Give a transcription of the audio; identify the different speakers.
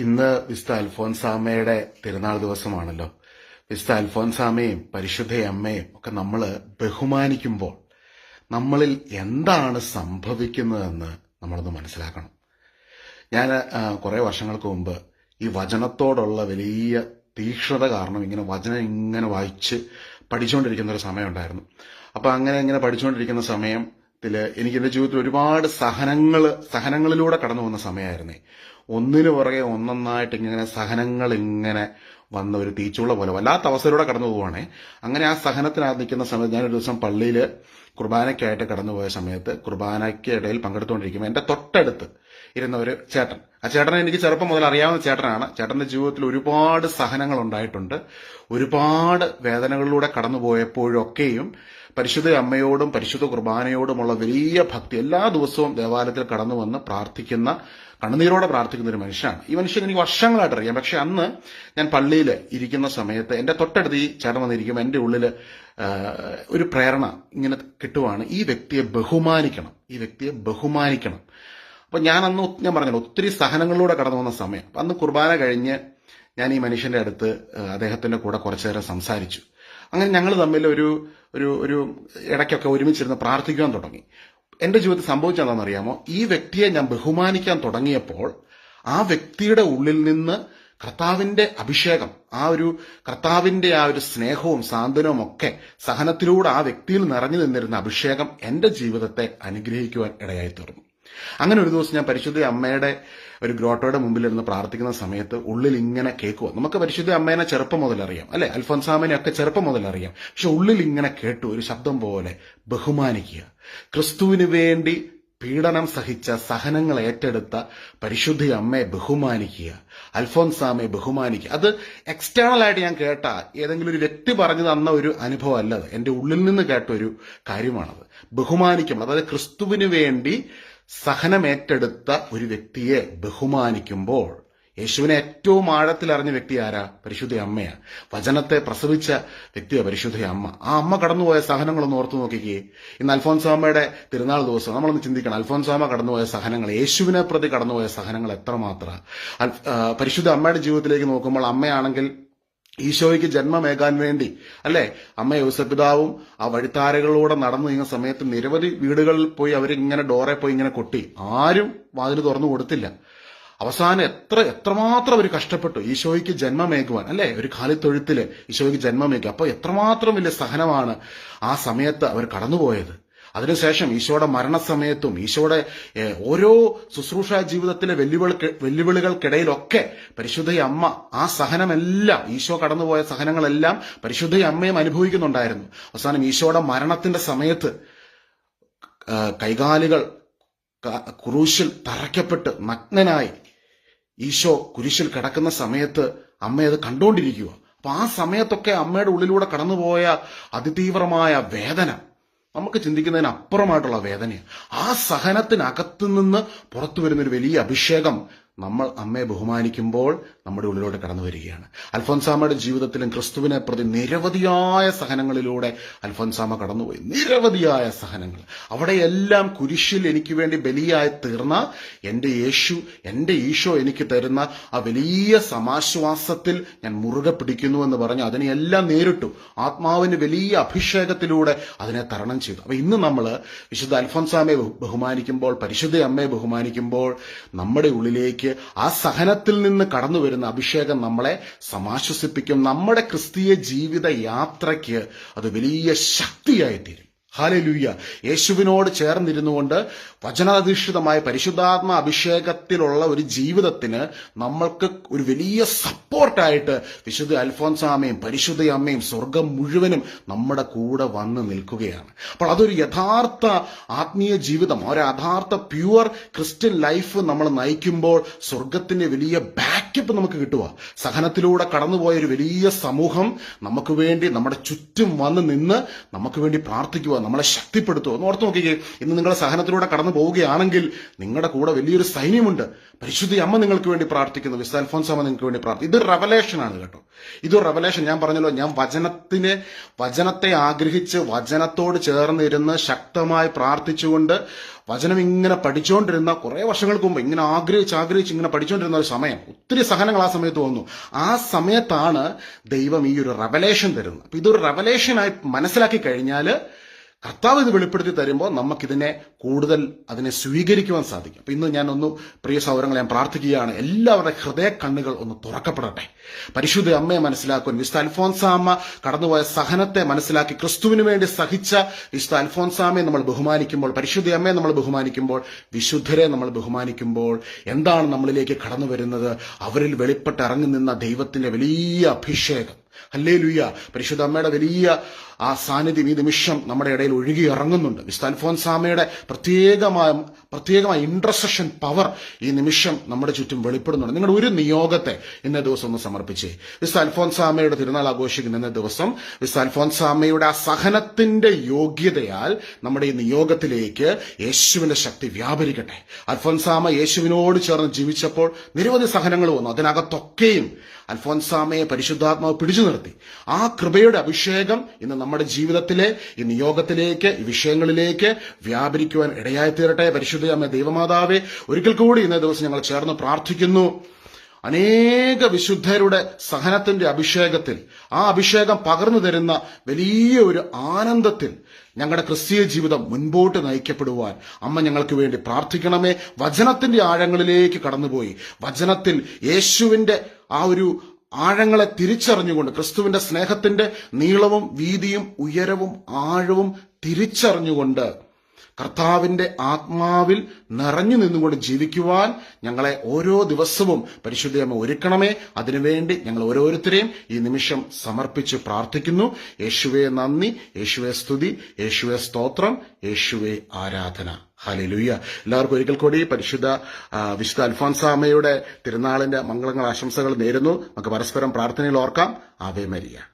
Speaker 1: ഇന്ന് വിസ്ത അൽഫോൻസാമയുടെ തിരുനാൾ ദിവസമാണല്ലോ. വിസ്ത അൽഫോൻസാമയും പരിശുദ്ധ അമ്മയും ഒക്കെ നമ്മൾ ബഹുമാനിക്കുമ്പോൾ നമ്മളിൽ എന്താണ് സംഭവിക്കുന്നതെന്ന് നമ്മളൊന്ന് മനസ്സിലാക്കണം. ഞാൻ കുറെ വർഷങ്ങൾക്ക് മുമ്പ് ഈ വചനത്തോടുള്ള വലിയ തീക്ഷ്ണത കാരണം ഇങ്ങനെ വചനം ഇങ്ങനെ വായിച്ച് പഠിച്ചുകൊണ്ടിരിക്കുന്ന ഒരു സമയമുണ്ടായിരുന്നു അപ്പൊ അങ്ങനെ ഇങ്ങനെ പഠിച്ചുകൊണ്ടിരിക്കുന്ന സമയത്തിൽ എനിക്ക് എന്റെ ജീവിതത്തിൽ ഒരുപാട് സഹനങ്ങൾ സഹനങ്ങളിലൂടെ കടന്നു പോകുന്ന സമയമായിരുന്നേ ഒന്നിനു പുറകെ ഒന്നൊന്നായിട്ട് ഇങ്ങനെ സഹനങ്ങൾ ഇങ്ങനെ വന്ന ഒരു തീച്ചുള്ള പോലെ വല്ലാത്ത അവസ്ഥയിലൂടെ കടന്നു പോവുകയാണേ. അങ്ങനെ ആ സഹനത്തിനകത്ത് നിൽക്കുന്ന സമയത്ത് ഞാനൊരു ദിവസം പള്ളിയിൽ കുർബാനയ്ക്കായിട്ട് കടന്നുപോയ സമയത്ത് കുർബാനയ്ക്ക് ഇടയിൽ പങ്കെടുത്തുകൊണ്ടിരിക്കുമ്പോൾ എന്റെ തൊട്ടടുത്ത് ഇരുന്ന ഒരു ചേട്ടൻ. ആ ചേട്ടനെ എനിക്ക് ചെറുപ്പം മുതൽ അറിയാവുന്ന ചേട്ടനാണ്. ചേട്ടന്റെ ജീവിതത്തിൽ ഒരുപാട് സഹനങ്ങൾ ഉണ്ടായിട്ടുണ്ട്. ഒരുപാട് വേദനകളിലൂടെ കടന്നുപോയപ്പോഴൊക്കെയും പരിശുദ്ധ അമ്മയോടും പരിശുദ്ധ കുർബാനയോടുമുള്ള വലിയ ഭക്തി എല്ലാ ദിവസവും ദേവാലയത്തിൽ കടന്നു വന്ന് പ്രാർത്ഥിക്കുന്ന കണ്ണുനീരോടെ പ്രാർത്ഥിക്കുന്ന ഒരു മനുഷ്യനാണ്. ഈ മനുഷ്യൻ എനിക്ക് വർഷങ്ങളായിട്ട് അറിയാം. പക്ഷെ അന്ന് ഞാൻ പള്ളിയിൽ ഇരിക്കുന്ന സമയത്ത് എന്റെ തൊട്ടടുത്ത് ഈ ചേട്ടൻ വന്നിരിക്കുമ്പോൾ എന്റെ ഉള്ളിൽ ഒരു പ്രേരണ ഇങ്ങനെ കിട്ടുവാണ്. ഈ വ്യക്തിയെ ബഹുമാനിക്കണം. ഈ വ്യക്തിയെ ബഹുമാനിക്കണം. അപ്പൊ ഞാൻ അന്ന് ഞാൻ പറഞ്ഞല്ലോ ഒത്തിരി സഹനങ്ങളിലൂടെ കടന്നു വന്ന സമയം. അന്ന് കുർബാന കഴിഞ്ഞ് ഞാൻ ഈ മനുഷ്യന്റെ അടുത്ത് അദ്ദേഹത്തിന്റെ കൂടെ കുറച്ചു നേരം സംസാരിച്ചു. അങ്ങനെ ഞങ്ങൾ തമ്മിൽ ഒരു ഒരു ഒരു ഇടയ്ക്കൊക്കെ ഒരുമിച്ചിരുന്ന് പ്രാർത്ഥിക്കുവാൻ തുടങ്ങി. എന്റെ ജീവിതത്തിൽ സംഭവിച്ചതെന്താണെന്ന് അറിയാമോ? ഈ വ്യക്തിയെ ഞാൻ ബഹുമാനിക്കാൻ തുടങ്ങിയപ്പോൾ ആ വ്യക്തിയുടെ ഉള്ളിൽ നിന്ന് കർത്താവിന്റെ അഭിഷേകം ആ ഒരു കർത്താവിന്റെ ആ ഒരു സ്നേഹവും സാന്ത്വനവും ഒക്കെ സഹനത്തിലൂടെ ആ വ്യക്തിയിൽ നിറഞ്ഞു നിന്നിരുന്ന അഭിഷേകം എന്റെ ജീവിതത്തെ അനുഗ്രഹിക്കുവാൻ ഇടയായി തീർന്നു അങ്ങനെ ഒരു ദിവസം ഞാൻ പരിശുദ്ധ അമ്മയുടെ ഒരു ഗ്രോട്ടോയുടെ മുമ്പിലിരുന്ന് പ്രാർത്ഥിക്കുന്ന സമയത്ത് ഉള്ളിൽ ഇങ്ങനെ കേൾക്കുക നമുക്ക് പരിശുദ്ധ അമ്മേനെ ചെറുപ്പം മുതൽ അറിയാം അല്ലെ? അൽഫോൻസാമനെ ഒക്കെ ചെറുപ്പം മുതൽ അറിയാം. പക്ഷെ ഉള്ളിൽ ഇങ്ങനെ കേട്ടു ഒരു ശബ്ദം പോലെ ബഹുമാനിക്കുക. ക്രിസ്തുവിന് വേണ്ടി പീഡനം സഹിച്ച സഹനങ്ങൾ ഏറ്റെടുത്ത പരിശുദ്ധ അമ്മയെ ബഹുമാനിക്കുക. അൽഫോൻസാമയെ ബഹുമാനിക്കുക. അത് എക്സ്റ്റേണൽ ആയിട്ട് ഞാൻ കേട്ട ഏതെങ്കിലും ഒരു വ്യക്തി പറഞ്ഞു തന്ന ഒരു അനുഭവം അല്ലത് എന്റെ ഉള്ളിൽ നിന്ന് കേട്ട ഒരു കാര്യമാണത്. ബഹുമാനിക്കണം അതായത് ക്രിസ്തുവിന് വേണ്ടി സഹനമേറ്റെടുത്ത ഒരു വ്യക്തിയെ ബഹുമാനിക്കുമ്പോൾ യേശുവിനെ ഏറ്റവും ആഴത്തിൽ അറിഞ്ഞ വ്യക്തി ആരാ? പരിശുദ്ധ അമ്മയാ. വചനത്തെ പ്രസവിച്ച വ്യക്തിയാ പരിശുദ്ധ അമ്മ. ആ അമ്മ കടന്നുപോയ സഹനങ്ങളൊന്ന് ഓർത്തു നോക്കിക്കേ. ഇന്ന് അൽഫോൻസാമയുടെ തിരുനാൾ ദിവസം നമ്മളൊന്ന് ചിന്തിക്കണം. അൽഫോൻസാമ കടന്നുപോയ സഹനങ്ങൾ യേശുവിനെ പ്രതി കടന്നുപോയ സഹനങ്ങൾ എത്രമാത്ര? പരിശുദ്ധ അമ്മയുടെ ജീവിതത്തിലേക്ക് നോക്കുമ്പോൾ അമ്മയാണെങ്കിൽ ഈശോയ്ക്ക് ജന്മമേകാൻ വേണ്ടി. അല്ലെ? അമ്മ യോസപിതാവും ആ വഴിത്താരകളിലൂടെ നടന്നു നീങ്ങുന്ന സമയത്ത് നിരവധി വീടുകളിൽ പോയി അവരിങ്ങനെ ഡോറെ പോയി ഇങ്ങനെ കൊട്ടി. ആരും വാതിൽ തുറന്നു കൊടുത്തില്ല. അവസാനം എത്ര എത്രമാത്രം അവർ കഷ്ടപ്പെട്ടു. ഈശോയ്ക്ക് ജന്മമേകുവാൻ. അല്ലെ? ഒരു കാലിത്തൊഴുത്തിൽ ഈശോയ്ക്ക് ജന്മമേക്കുക അപ്പൊ എത്രമാത്രം വലിയ സഹനമാണ് ആ സമയത്ത് അവർ കടന്നുപോയത്. അതിനുശേഷം ഈശോയുടെ മരണസമയത്തും ഈശോയുടെ ഓരോ ശുശ്രൂഷ ജീവിതത്തിലെ വെല്ലുവിളി വെല്ലുവിളികൾക്കിടയിലൊക്കെ പരിശുദ്ധ അമ്മ ആ സഹനമെല്ലാം ഈശോ കടന്നുപോയ സഹനങ്ങളെല്ലാം പരിശുദ്ധ അമ്മയും അനുഭവിക്കുന്നുണ്ടായിരുന്നു. അവസാനം ഈശോയുടെ മരണത്തിന്റെ സമയത്ത് കൈകാലുകൾ ക്രൂശിൽ തറയ്ക്കപ്പെട്ട് നഗ്നനായി ഈശോ കുരിശിൽ കിടക്കുന്ന സമയത്ത് അമ്മയത് കണ്ടുകൊണ്ടിരിക്കുക അപ്പൊ ആ സമയത്തൊക്കെ അമ്മയുടെ ഉള്ളിലൂടെ കടന്നുപോയ അതിതീവ്രമായ വേദന നമുക്ക് ചിന്തിക്കുന്നതിന് വേദന ആ സഹനത്തിനകത്തു നിന്ന് പുറത്തു വരുന്ന ഒരു വലിയ അഭിഷേകം നമ്മൾ അമ്മയെ ബഹുമാനിക്കുമ്പോൾ നമ്മുടെ ഉള്ളിലോട്ട് കടന്നു വരികയാണ്. അൽഫോൻസാമയുടെ ജീവിതത്തിലും ക്രിസ്തുവിനെ പ്രതി നിരവധിയായ സഹനങ്ങളിലൂടെ അൽഫോൻസാമ കടന്നുപോയി. നിരവധിയായ സഹനങ്ങൾ. അവിടെയെല്ലാം കുരിശിൽ എനിക്ക് വേണ്ടി ബലിയായി തീർന്ന എന്റെ യേശു എന്റെ ഈശോ എനിക്ക് തരുന്ന ആ വലിയ സമാശ്വാസത്തിൽ ഞാൻ മുറുകെ പിടിക്കുന്നു എന്ന് പറഞ്ഞ് അതിനെയെല്ലാം നേരിട്ടു. ആത്മാവിന് വലിയ അഭിഷേകത്തിലൂടെ അതിനെ തരണം ചെയ്തു. അപ്പൊ ഇന്ന് നമ്മൾ വിശുദ്ധ അൽഫോൻസാമയെ ബഹുമാനിക്കുമ്പോൾ പരിശുദ്ധ അമ്മയെ ബഹുമാനിക്കുമ്പോൾ നമ്മുടെ ഉള്ളിലേക്ക് ആ സഹനത്തിൽ നിന്ന് കടന്നു വരുന്ന അഭിഷേകം നമ്മളെ സമാശ്വസിപ്പിക്കും. നമ്മുടെ ക്രിസ്തീയ ജീവിത യാത്രയ്ക്ക് അത് വലിയ ശക്തിയായി തീരും ഹാലലൂയ്യ യേശുവിനോട് ചേർന്നിരുന്നുകൊണ്ട് വചനാധിഷ്ഠിതമായ പരിശുദ്ധാത്മ അഭിഷേകത്തിലുള്ള ഒരു ജീവിതത്തിന് നമ്മൾക്ക് ഒരു വലിയ സപ്പോർട്ടായിട്ട് വിശുദ്ധ അൽഫോൻസാമയും പരിശുദ്ധ അമ്മയും സ്വർഗം മുഴുവനും നമ്മുടെ കൂടെ വന്ന് നിൽക്കുകയാണ്. അപ്പോൾ അതൊരു യഥാർത്ഥ ആത്മീയ ജീവിതം ഒരു യഥാർത്ഥ പ്യുവർ ക്രിസ്ത്യൻ ലൈഫ് നമ്മൾ നയിക്കുമ്പോൾ സ്വർഗത്തിന്റെ വലിയ ബാക്കപ്പ് നമുക്ക് കിട്ടുക. സഹനത്തിലൂടെ കടന്നുപോയ ഒരു വലിയ സമൂഹം നമുക്ക് വേണ്ടി നമ്മുടെ ചുറ്റും വന്ന് നിന്ന് നമുക്ക് വേണ്ടി പ്രാർത്ഥിക്കുക. നമ്മളെ ശക്തിപ്പെടുത്തുക എന്ന് ഓർത്ത് നോക്കിക്കേ. ഇന്ന് നിങ്ങളുടെ സഹനത്തിലൂടെ കടന്നു പോവുകയാണെങ്കിൽ നിങ്ങളുടെ കൂടെ വലിയൊരു സൈന്യമുണ്ട്. പരിശുദ്ധി അമ്മ നിങ്ങൾക്ക് വേണ്ടി പ്രാർത്ഥിക്കുന്നു. വിസ് അൽഫോൻസ് അമ്മ നിങ്ങൾക്ക് വേണ്ടി പ്രാർത്ഥിക്കും ഇത് റെവലേഷൻ ആണ് കേട്ടോ. ഇത് റവലേഷൻ ഞാൻ പറഞ്ഞല്ലോ ഞാൻ വചനത്തിന് വചനത്തെ ആഗ്രഹിച്ച് വചനത്തോട് ചേർന്നിരുന്ന് ശക്തമായി പ്രാർത്ഥിച്ചുകൊണ്ട് വചനം ഇങ്ങനെ പഠിച്ചുകൊണ്ടിരുന്ന കുറെ വർഷങ്ങൾക്ക് മുമ്പ് ഇങ്ങനെ ആഗ്രഹിച്ച് ആഗ്രഹിച്ച് ഇങ്ങനെ പഠിച്ചുകൊണ്ടിരുന്ന ഒരു സമയം ഒത്തിരി സഹനങ്ങൾ ആ സമയത്ത് വന്നു. ആ സമയത്താണ് ദൈവം ഈ ഒരു റവലേഷൻ തരുന്നത്. അപ്പൊ ഇതൊരു റവലേഷനായി മനസ്സിലാക്കി കഴിഞ്ഞാൽ കർത്താവ് ഇത് വെളിപ്പെടുത്തി തരുമ്പോൾ നമുക്കിതിനെ കൂടുതൽ അതിനെ സ്വീകരിക്കുവാൻ സാധിക്കും. അപ്പം ഇന്ന് ഞാൻ ഒന്ന് പ്രിയ സൗരങ്ങളെ ഞാൻ പ്രാർത്ഥിക്കുകയാണ്. എല്ലാവരുടെ ഹൃദയ കണ്ണുകൾ ഒന്ന് തുറക്കപ്പെടട്ടെ. പരിശുദ്ധ അമ്മയെ മനസ്സിലാക്കുവാൻ വിശുദ്ധ അൽഫോൻസാമ്മ കടന്നുപോയ സഹനത്തെ മനസ്സിലാക്കി ക്രിസ്തുവിന് വേണ്ടി സഹിച്ച വിശുദ്ധ അൽഫോൻസാമയെ നമ്മൾ ബഹുമാനിക്കുമ്പോൾ പരിശുദ്ധ അമ്മയെ നമ്മൾ ബഹുമാനിക്കുമ്പോൾ വിശുദ്ധരെ നമ്മൾ ബഹുമാനിക്കുമ്പോൾ എന്താണ് നമ്മളിലേക്ക് കടന്നു വരുന്നത് അവരിൽ വെളിപ്പെട്ട് ഇറങ്ങി നിന്ന ദൈവത്തിന്റെ വലിയ അഭിഷേകം. അല്ലേ ലുയ്യ പരിശുദ്ധ അമ്മയുടെ വലിയ ആ സാന്നിധ്യം ഈ നിമിഷം നമ്മുടെ ഇടയിൽ ഒഴുകി ഇറങ്ങുന്നുണ്ട്. വിസ്ത സാമയുടെ പ്രത്യേകമായ പ്രത്യേകമായ ഇൻട്രസെഷൻ പവർ ഈ നിമിഷം നമ്മുടെ ചുറ്റും വെളിപ്പെടുന്നുണ്ട്. നിങ്ങളുടെ ഒരു നിയോഗത്തെ ഇന്നേ ദിവസം ഒന്ന് സമർപ്പിച്ചേ. വിസ് അൽഫോൻസാമയുടെ തിരുനാൾ ആഘോഷിക്കുന്ന ഇന്നേ ദിവസം വിസ് അൽഫോൻസാമയുടെ ആ സഹനത്തിന്റെ യോഗ്യതയാൽ നമ്മുടെ ഈ നിയോഗത്തിലേക്ക് യേശുവിന്റെ ശക്തി വ്യാപരിക്കട്ടെ. അൽഫോൻസാമ യേശുവിനോട് ചേർന്ന് ജീവിച്ചപ്പോൾ നിരവധി സഹനങ്ങൾ വന്നു. അതിനകത്തൊക്കെയും അൽഫോൻസാമയെ പരിശുദ്ധാത്മാവ് പിടിച്ചു നിർത്തി. ആ കൃപയുടെ അഭിഷേകം ഇന്ന് നമ്മുടെ ജീവിതത്തിലെ ഈ നിയോഗത്തിലേക്ക് ഈ വിഷയങ്ങളിലേക്ക് വ്യാപരിക്കുവാൻ ഇടയായി തീരട്ടെ പരിശുദ്ധ അമ്മ ദൈവമാതാവെ ഒരിക്കൽ കൂടി ഇന്നേ ദിവസം ഞങ്ങൾ ചേർന്ന് പ്രാർത്ഥിക്കുന്നു. അനേക വിശുദ്ധരുടെ സഹനത്തിന്റെ അഭിഷേകത്തിൽ ആ അഭിഷേകം പകർന്നു തരുന്ന വലിയ ഒരു ആനന്ദത്തിൽ ഞങ്ങളുടെ ക്രിസ്തീയ ജീവിതം മുൻപോട്ട് നയിക്കപ്പെടുവാൻ അമ്മ ഞങ്ങൾക്ക് വേണ്ടി പ്രാർത്ഥിക്കണമേ. വചനത്തിന്റെ ആഴങ്ങളിലേക്ക് കടന്നുപോയി. വചനത്തിൽ യേശുവിന്റെ ആ ഒരു ആഴങ്ങളെ തിരിച്ചറിഞ്ഞുകൊണ്ട് ക്രിസ്തുവിന്റെ സ്നേഹത്തിന്റെ നീളവും വീതിയും ഉയരവും ആഴവും തിരിച്ചറിഞ്ഞുകൊണ്ട് കർത്താവിന്റെ ആത്മാവിൽ നിറഞ്ഞു നിന്നുകൊണ്ട് ജീവിക്കുവാൻ ഞങ്ങളെ ഓരോ ദിവസവും പരിശുദ്ധയമ്മ ഒരുക്കണമേ. അതിനുവേണ്ടി ഞങ്ങൾ ഓരോരുത്തരെയും ഈ നിമിഷം സമർപ്പിച്ച് പ്രാർത്ഥിക്കുന്നു. യേശുവെ നന്ദി യേശുവെ സ്തുതി യേശുവെ സ്തോത്രം യേശുവെ ആരാധന. ഹലിലുയ്യ എല്ലാവർക്കും ഒരിക്കൽ കൂടി പരിശുദ്ധ വിശുദ്ധ അൽഫോൻസാമയുടെ തിരുനാളിന്റെ മംഗളങ്ങൾ ആശംസകൾ നേരുന്നു. നമുക്ക് പരസ്പരം പ്രാർത്ഥനയിൽ ഓർക്കാം. Ave Maria.